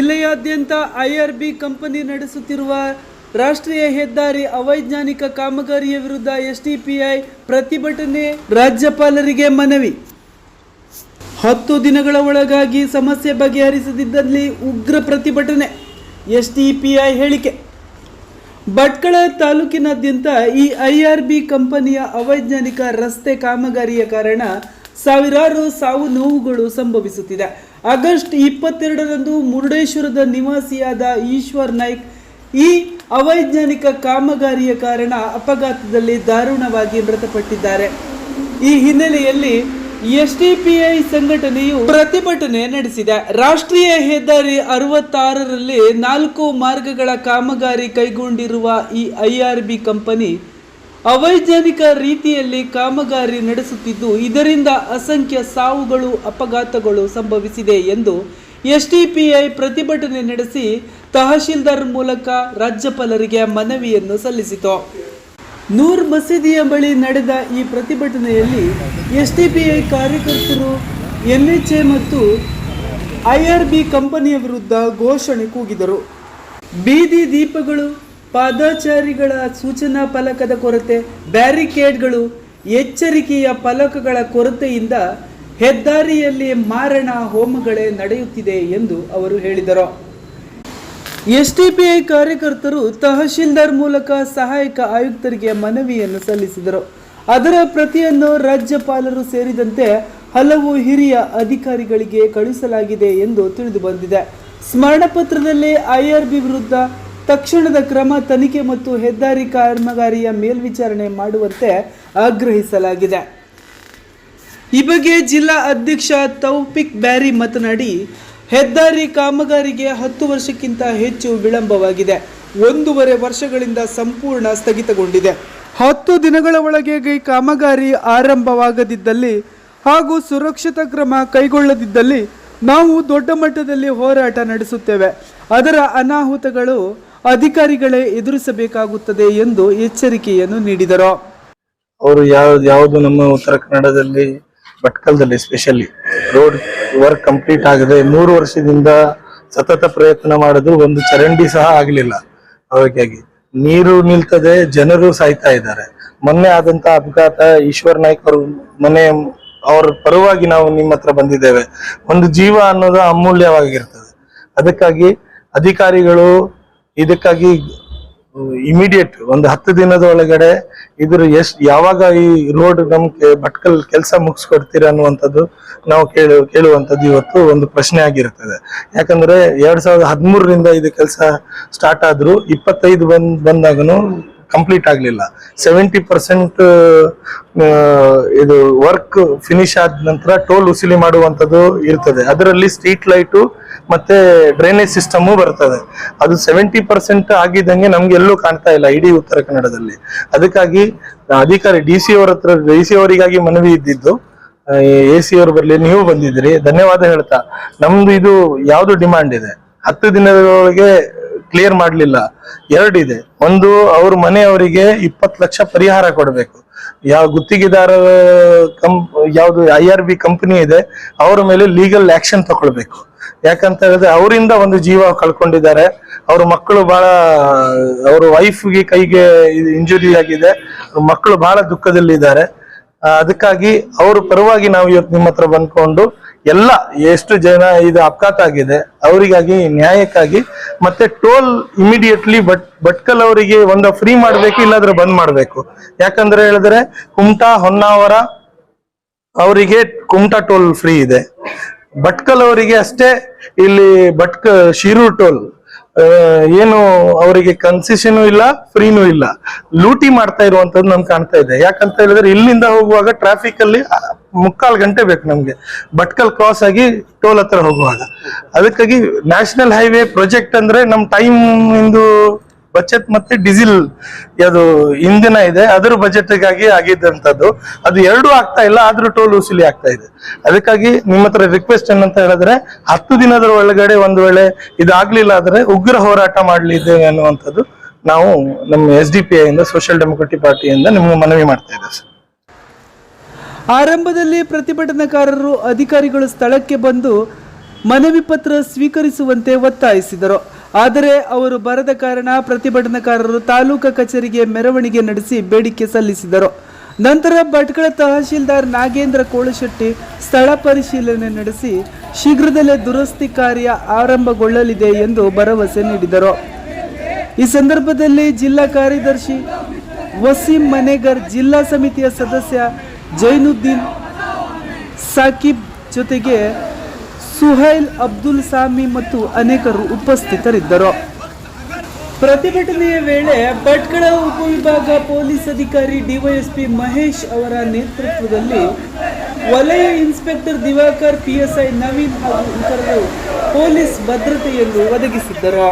ಜಿಲ್ಲೆಯಾದ್ಯಂತ IRB company ನಡೆಸುತ್ತಿರುವ ರಾಷ್ಟ್ರೀಯ ಹೆದ್ದಾರಿ ಅವೈಜ್ಞಾನಿಕ ಕಾಮಗಾರಿಯ ವಿರುದ್ಧ ಎಸ್ಡಿಪಿಐ ಪ್ರತಿಭಟನೆ ರಾಜ್ಯಪಾಲರಿಗೆ ಮನವಿ. ಹತ್ತು ದಿನಗಳ ಒಳಗಾಗಿ ಸಮಸ್ಯೆ ಬಗೆಹರಿಸದಿದ್ದಲ್ಲಿ ಉಗ್ರ ಪ್ರತಿಭಟನೆ ಎಸ್ಡಿಪಿಐ ಹೇಳಿಕೆ. ಭಟ್ಕಳ ತಾಲೂಕಿನಾದ್ಯಂತ ಈ ಐಆರ್ಬಿ ಕಂಪನಿಯ ಅವೈಜ್ಞಾನಿಕ ರಸ್ತೆ ಕಾಮಗಾರಿಯ ಕಾರಣ ಸಾವಿರಾರು ಸಾವು ನೋವುಗಳು ಸಂಭವಿಸುತ್ತಿದೆ. ಆಗಸ್ಟ್ ಇಪ್ಪತ್ತೆರಡರಂದು ಮುರುಡೇಶ್ವರದ ನಿವಾಸಿಯಾದ ಈಶ್ವರ್ ನಾಯ್ಕ್ ಈ ಅವೈಜ್ಞಾನಿಕ ಕಾಮಗಾರಿಯ ಕಾರಣ ಅಪಘಾತದಲ್ಲಿ ದಾರುಣವಾಗಿ ಮೃತಪಟ್ಟಿದ್ದಾರೆ. ಈ ಹಿನ್ನೆಲೆಯಲ್ಲಿ ಎಸ್ಡಿಪಿಐ ಸಂಘಟನೆಯು ಪ್ರತಿಭಟನೆ ನಡೆಸಿದೆ. ರಾಷ್ಟ್ರೀಯ ಹೆದ್ದಾರಿ ಅರವತ್ತಾರರಲ್ಲಿ ನಾಲ್ಕು ಮಾರ್ಗಗಳ ಕಾಮಗಾರಿ ಕೈಗೊಂಡಿರುವ ಈ ಐಆರ್ಬಿ ಕಂಪನಿ ಅವೈಜ್ಞಾನಿಕ ರೀತಿಯಲ್ಲಿ ಕಾಮಗಾರಿ ನಡೆಸುತ್ತಿದ್ದು, ಇದರಿಂದ ಅಸಂಖ್ಯ ಸಾವುಗಳು, ಅಪಘಾತಗಳು ಸಂಭವಿಸಿದೆ ಎಂದು ಎಸ್ಡಿಪಿಐ ಪ್ರತಿಭಟನೆ ನಡೆಸಿ ತಹಶೀಲ್ದಾರ್ ಮೂಲಕ ರಾಜ್ಯಪಾಲರಿಗೆ ಮನವಿಯನ್ನು ಸಲ್ಲಿಸಿತು. ನೂರ್ ಮಸೀದಿಯ ಬಳಿ ನಡೆದ ಈ ಪ್ರತಿಭಟನೆಯಲ್ಲಿ ಎಸ್ಡಿಪಿಐ ಕಾರ್ಯಕರ್ತರು ಎನ್ಎಚ್ಎ ಮತ್ತು ಐಆರ್ಬಿ ಕಂಪನಿಯ ವಿರುದ್ಧ ಘೋಷಣೆ ಕೂಗಿದರು. ಬೀದಿ ದೀಪಗಳು ಪಾದಚಾರಿಗಳ ಸೂಚನಾ ಫಲಕದ ಕೊರತೆ, ಬ್ಯಾರಿಕೇಡ್ಗಳು, ಎಚ್ಚರಿಕೆಯ ಫಲಕಗಳ ಕೊರತೆಯಿಂದ ಹೆದ್ದಾರಿಯಲ್ಲಿ ಮಾರಣ ಹೋಮಗಳೇ ನಡೆಯುತ್ತಿದೆ ಎಂದು ಅವರು ಹೇಳಿದರು. ಎಸ್ಟಿಪಿಐ ಕಾರ್ಯಕರ್ತರು ತಹಶೀಲ್ದಾರ್ ಮೂಲಕ ಸಹಾಯಕ ಆಯುಕ್ತರಿಗೆ ಮನವಿಯನ್ನು ಸಲ್ಲಿಸಿದರು. ಅದರ ಪ್ರತಿಯನ್ನು ರಾಜ್ಯಪಾಲರು ಸೇರಿದಂತೆ ಹಲವು ಹಿರಿಯ ಅಧಿಕಾರಿಗಳಿಗೆ ಕಳುಹಿಸಲಾಗಿದೆ ಎಂದು ತಿಳಿದು ಬಂದಿದೆ ಸ್ಮರಣ ಪತ್ರದಲ್ಲಿ ಐಆರ್ಬಿ ವಿರುದ್ಧ ತಕ್ಷಣದ ಕ್ರಮ ತನಿಖೆ ಮತ್ತು ಹೆದ್ದಾರಿ ಕಾಮಗಾರಿಯ ಮೇಲ್ವಿಚಾರಣೆ ಮಾಡುವಂತೆ ಆಗ್ರಹಿಸಲಾಗಿದೆ. ಈ ಬಗ್ಗೆ ಜಿಲ್ಲಾ ಅಧ್ಯಕ್ಷ ತೌಫಿಕ್ ಬ್ಯಾರಿ ಮಾತನಾಡಿ, ಹೆದ್ದಾರಿ ಕಾಮಗಾರಿಗೆ ಹತ್ತು ವರ್ಷಕ್ಕಿಂತ ಹೆಚ್ಚು ವಿಳಂಬವಾಗಿದೆ. ಒಂದೂವರೆ ವರ್ಷಗಳಿಂದ ಸಂಪೂರ್ಣ ಸ್ಥಗಿತಗೊಂಡಿದೆ. ಹತ್ತು ದಿನಗಳ ಒಳಗೆ ಕಾಮಗಾರಿ ಆರಂಭವಾಗದಿದ್ದಲ್ಲಿ ಹಾಗೂ ಸುರಕ್ಷತಾ ಕ್ರಮ ಕೈಗೊಳ್ಳದಿದ್ದಲ್ಲಿ ನಾವು ದೊಡ್ಡ ಮಟ್ಟದಲ್ಲಿ ಹೋರಾಟ ನಡೆಸುತ್ತೇವೆ. ಅದರ ಅನಾಹುತಗಳು ಅಧಿಕಾರಿಗಳೇ ಎದುರಿಸಬೇಕಾಗುತ್ತದೆ ಎಂದು ಎಚ್ಚರಿಕೆಯನ್ನು ನೀಡಿದರು. ಅವರು ಯಾವ ಯಾವುದು ನಮ್ಮ ಉತ್ತರ ಕನ್ನಡದಲ್ಲಿ ಭಟ್ಕಲ್ದಲ್ಲಿ ಸ್ಪೆಷಲಿ ರೋಡ್ ವರ್ಕ್ ಕಂಪ್ಲೀಟ್ ಆಗದೆ. ಮೂರು ವರ್ಷದಿಂದ ಸತತ ಪ್ರಯತ್ನ ಮಾಡಿದ್ರು ಒಂದು ಚರಂಡಿ ಸಹ ಆಗಲಿಲ್ಲ. ಹಾಗಾಗಿ ನೀರು ನಿಲ್ತದೆ, ಜನರು ಸಾಯ್ತಾ ಇದ್ದಾರೆ. ಮೊನ್ನೆ ಆದಂತ ಅಪಘಾತ ಈಶ್ವರ್ ನಾಯ್ಕ್ ಅವರು ಮನೆ, ಅವ್ರ ಪರವಾಗಿ ನಾವು ನಿಮ್ಮ ಹತ್ರ ಬಂದಿದ್ದೇವೆ. ಒಂದು ಜೀವ ಅನ್ನೋದು ಅಮೂಲ್ಯವಾಗಿರ್ತದೆ. ಅದಕ್ಕಾಗಿ ಅಧಿಕಾರಿಗಳು ಇದಕ್ಕಾಗಿ ಇಮಿಡಿಯೇಟ್ ಒಂದು ಹತ್ತು ದಿನದ ಒಳಗಡೆ ಇದ್ರ ಎಷ್ಟ್, ಯಾವಾಗ ಈ ರೋಡ್ ನಮ್ ಕೆ- ಭಟ್ಕಲ್ ಕೆಲಸ ಮುಗಿಸ್ಕೊಡ್ತೀರ ಅನ್ನುವಂಥದ್ದು ನಾವು ಕೇಳು, ಕೇಳುವಂಥದ್ದು ಇವತ್ತು ಒಂದು ಪ್ರಶ್ನೆ ಆಗಿರ್ತದೆ. ಯಾಕಂದ್ರೆ ಎರಡ್ ಸಾವಿರದ ಹದಿಮೂರರಿಂದ ಇದು ಕೆಲಸ ಸ್ಟಾರ್ಟ್ ಆದ್ರೂ ಇಪ್ಪತ್ತೈದು ಬಂದ್, ಬಂದಾಗನು ಕಂಪ್ಲೀಟ್ ಆಗಲಿಲ್ಲ. ಸೆವೆಂಟಿ ಪರ್ಸೆಂಟ್ ಇದು ವರ್ಕ್ ಫಿನಿಶ್ ಆದ ನಂತರ ಟೋಲ್ ಉಸಿಲಿ ಮಾಡುವಂಥದ್ದು ಇರ್ತದೆ. ಅದರಲ್ಲಿ ಸ್ಟ್ರೀಟ್ ಲೈಟು ಮತ್ತೆ ಡ್ರೈನೇಜ್ ಸಿಸ್ಟಮ್ ಬರ್ತದೆ. ಅದು ಸೆವೆಂಟಿ ಪರ್ಸೆಂಟ್ ಆಗಿದ್ದಂಗೆ ನಮ್ಗೆ ಎಲ್ಲೂ ಕಾಣ್ತಾ ಇಲ್ಲ ಇಡೀ ಉತ್ತರ ಕನ್ನಡದಲ್ಲಿ. ಅದಕ್ಕಾಗಿ ಅಧಿಕಾರಿ ಡಿ ಸಿ ಅವರ ಹತ್ರ ಡಿ ಸಿ ಅವರಿಗಾಗಿ ಮನವಿ ಇದ್ದಿದ್ದು ಎ ಸಿ ಅವರು ಬರ್ಲಿ, ನೀವು ಬಂದಿದ್ದೀರಿ. ಧನ್ಯವಾದ ಹೇಳ್ತಾ. ನಮ್ದು ಇದು ಯಾವುದು ಡಿಮಾಂಡ್ ಇದೆ? ಹತ್ತು ದಿನದೊಳಗೆ ಕ್ಲಿಯರ್ ಮಾಡ್ಲಿಲ್ಲ. ಎರಡಿದೆ ಒಂದು, ಅವ್ರ ಮನೆಯವರಿಗೆ ಇಪ್ಪತ್ತು ಲಕ್ಷ ಪರಿಹಾರ ಕೊಡಬೇಕು. ಯಾವ ಗುತ್ತಿಗೆದಾರ ಕಂಪ್, ಯಾವ್ದು ಐ ಆರ್ ಬಿ ಕಂಪನಿ ಇದೆ, ಅವರ ಮೇಲೆ ಲೀಗಲ್ ಆಕ್ಷನ್ ತಗೊಳ್ಬೇಕು. ಯಾಕಂತ ಹೇಳಿದ್ರೆ ಅವರಿಂದ ಒಂದು ಜೀವ ಕಳ್ಕೊಂಡಿದ್ದಾರೆ. ಅವ್ರ ಮಕ್ಕಳು ಬಹಳ ಅವ್ರ ವೈಫ್ಗೆ ಕೈಗೆ ಇಂಜುರಿ ಆಗಿದೆ. ಮಕ್ಕಳು ಬಹಳ ದುಃಖದಲ್ಲಿದ್ದಾರೆ. ಅದಕ್ಕಾಗಿ ಅವ್ರ ಪರವಾಗಿ ನಾವು ಇವತ್ತು ನಿಮ್ಮ ಹತ್ರ ಬಂದ್ಕೊಂಡು ಎಲ್ಲ, ಎಷ್ಟು ಜನ ಇದು ಅಪಘಾತ ಆಗಿದೆ, ಅವರಿಗಾಗಿ ನ್ಯಾಯಕ್ಕಾಗಿ ಮತ್ತೆ ಟೋಲ್ ಇಮಿಡಿಯೇಟ್ಲಿ ಬಟ್ ಭಟ್ಕಲ್ ಅವರಿಗೆ ಒಂದು ಫ್ರೀ ಮಾಡ್ಬೇಕು, ಇಲ್ಲಾದ್ರೆ ಬಂದ್ ಮಾಡಬೇಕು. ಯಾಕಂದ್ರೆ ಹೇಳಿದ್ರೆ ಕುಮಟಾ ಹೊನ್ನಾವರ ಅವರಿಗೆ ಕುಮಟಾ ಟೋಲ್ ಫ್ರೀ ಇದೆ. ಭಟ್ಕಲ್ ಅವರಿಗೆ ಅಷ್ಟೇ, ಇಲ್ಲಿ ಭಟ್ಕ ಶಿರೂರ್ ಟೋಲ್ ಏನು ಅವರಿಗೆ ಕನ್ಸೆಷನು ಇಲ್ಲ, ಫ್ರೀನೂ ಇಲ್ಲ. ಲೂಟಿ ಮಾಡ್ತಾ ಇರುವಂತದ್ದು ನಮ್ಗೆ ಕಾಣ್ತಾ ಇದೆ. ಯಾಕಂತ ಹೇಳಿದ್ರೆ ಇಲ್ಲಿಂದ ಹೋಗುವಾಗ ಟ್ರಾಫಿಕ್ ಅಲ್ಲಿ ಮುಕ್ಕಾಲ್ ಗಂಟೆ ಬೇಕು ನಮ್ಗೆ. ಭಟ್ಕಲ್ ಕ್ರಾಸ್ ಆಗಿ ಟೋಲ್ ಹತ್ರ ಹೋಗುವಾಗ. ಅದಕ್ಕಾಗಿ ನ್ಯಾಷನಲ್ ಹೈವೇ ಪ್ರಾಜೆಕ್ಟ್ ಅಂದ್ರೆ ನಮ್ ಟೈಮ್ ಇಂದು ಬಚತ್ ಮತ್ತೆ ಡೀಸೆಲ್ ಅದು ಇಂಧನ ಇದೆ, ಅದರ ಬಜೆಟ್ಗಾಗಿ ಆಗಿದ್ದಂತದ್ದು. ಅದು ಎರಡೂ ಆಗ್ತಾ ಇಲ್ಲ, ಆದ್ರೂ ಟೋಲ್ ವಸೂಲಿ ಆಗ್ತಾ ಇದೆ. ಅದಕ್ಕಾಗಿ ನಿಮ್ಮ ಹತ್ರ ರಿಕ್ವೆಸ್ಟ್ ಏನಂತ ಹೇಳಿದ್ರೆ, ಹತ್ತು ದಿನದ ಒಳಗಡೆ ಒಂದು ವೇಳೆ ಇದಾಗ್ಲಿಲ್ಲ ಆದ್ರೆ ಉಗ್ರ ಹೋರಾಟ ಮಾಡಲಿದ್ದೇವೆ ಅನ್ನುವಂಥದ್ದು ನಾವು ನಮ್ಮ ಎಸ್ ಡಿ ಪಿ ಐ ಇಂದ ಸೋಷಿಯಲ್ ಡೆಮೊಕ್ರೆಟಿಕ್ ಪಾರ್ಟಿಯಿಂದ ನಿಮ್ಗೆ ಮನವಿ ಮಾಡ್ತಾ ಇದ್ದೇವೆ, ಸರ್. ಆರಂಭದಲ್ಲಿ ಪ್ರತಿಭಟನಾಕಾರರು ಅಧಿಕಾರಿಗಳು ಸ್ಥಳಕ್ಕೆ ಬಂದು ಮನವಿ ಪತ್ರ ಸ್ವೀಕರಿಸುವಂತೆ ಒತ್ತಾಯಿಸಿದರು. ಆದರೆ ಅವರು ಬರದ ಕಾರಣ ಪ್ರತಿಭಟನಾಕಾರರು ತಾಲೂಕು ಕಚೇರಿಗೆ ಮೆರವಣಿಗೆ ನಡೆಸಿ ಬೇಡಿಕೆ ಸಲ್ಲಿಸಿದರು. ನಂತರ ಭಟ್ಕಳ ತಹಶೀಲ್ದಾರ್ ನಾಗೇಂದ್ರ ಕೋಳಶೆಟ್ಟಿ ಸ್ಥಳ ಪರಿಶೀಲನೆ ನಡೆಸಿ ಶೀಘ್ರದಲ್ಲೇ ದುರಸ್ತಿ ಕಾರ್ಯ ಆರಂಭಗೊಳ್ಳಲಿದೆ ಎಂದು ಭರವಸೆ ನೀಡಿದರು. ಈ ಸಂದರ್ಭದಲ್ಲಿ ಜಿಲ್ಲಾ ಕಾರ್ಯದರ್ಶಿ ವಸೀಂ ಮನೆಗರ್, ಜಿಲ್ಲಾ ಸಮಿತಿಯ ಸದಸ್ಯ ಜೈನುದ್ದೀನ್ ಸಾಕಿಬ್ ಜೊತೆಗೆ ಸುಹೈಲ್, ಅಬ್ದುಲ್ ಸಾಮಿ ಮತ್ತು ಅನೇಕರು ಉಪಸ್ಥಿತರಿದ್ದರು. ಪ್ರತಿಭಟನೆಯ ವೇಳೆ ಭಟ್ಕಳ ಉಪವಿಭಾಗ ಪೊಲೀಸ್ ಅಧಿಕಾರಿ ಡಿವೈಎಸ್ಪಿ ಮಹೇಶ್ ಅವರ ನೇತೃತ್ವದಲ್ಲಿ ವಲಯ ಇನ್ಸ್ಪೆಕ್ಟರ್ ದಿವಾಕರ್, ಪಿಎಸ್ಐ ನವೀನ್ ಹಾಗೂ ಇತರರು ಪೊಲೀಸ್ ಭದ್ರತೆಯನ್ನು ಒದಗಿಸಿದ್ದರು.